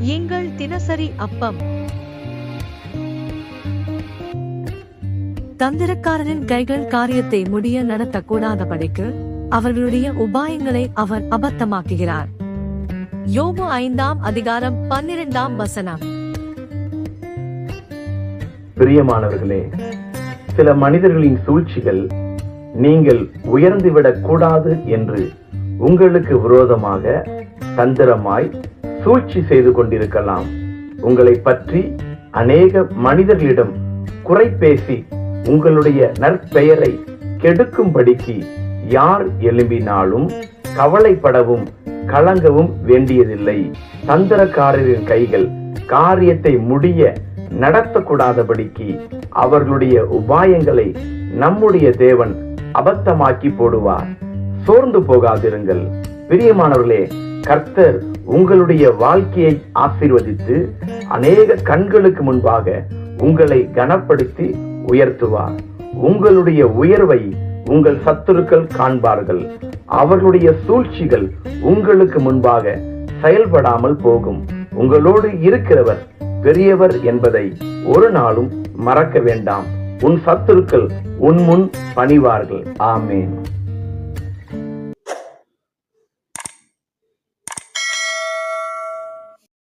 எங்கள் தினசரி அப்பம். தந்திரக்காரனின் கைகள் காரியத்தை முடிய நடத்தக்கூடாதபடிக்கு அவர்களுடைய உபாயங்களை அவர் அபத்தமாக்குகிறார். யோபு ஐந்தாம் அதிகாரம் பன்னிரெண்டாம் வசனம். பிரியமானவர்களே சில மனிதர்களின் சூழ்ச்சிகள் நீங்கள் உயர்ந்துவிடக் கூடாது என்று உங்களுக்கு விரோதமாக தந்திரமாய் சூழ்ச்சி செய்து கொண்டிருக்கலாம். உங்களை பற்றி அநேக மனிதர்களிடம் குறை பேசி உங்களுடைய நற்பெயரை கெடுக்கும்படிக்கு யார் எழும்பினாலும் கவலைப்படவும் கலங்கவும் வேண்டியதில்லை. தந்திரக்காரரின் கைகள் காரியத்தை முடிய நடத்தக்கூடாதபடிக்கு அவர்களுடைய உபாயங்களை நம்முடைய தேவன் அபத்தமாக்கி போடுவார். சோர்ந்து போகாதிருங்கள். பிரியமானவர்களே கர்த்தர் உங்களுடைய வாழ்க்கையை ஆசீர்வதித்து அநேக கண்களுக்கு முன்பாக உங்களை கனப்படுத்தி உயர்த்துவார். உங்களுடைய உயர்வை உங்கள் சத்துருக்கள் காண்பார்கள். அவர்களுடைய சூழ்ச்சிகள் உங்களுக்கு முன்பாக செயல்படாமல் போகும். உங்களோடு இருக்கிறவர் பெரியவர் என்பதை ஒரு நாளும் மறக்க வேண்டாம். உன் சத்துருக்கள் உன் முன் பணிவார்கள். ஆமேன்.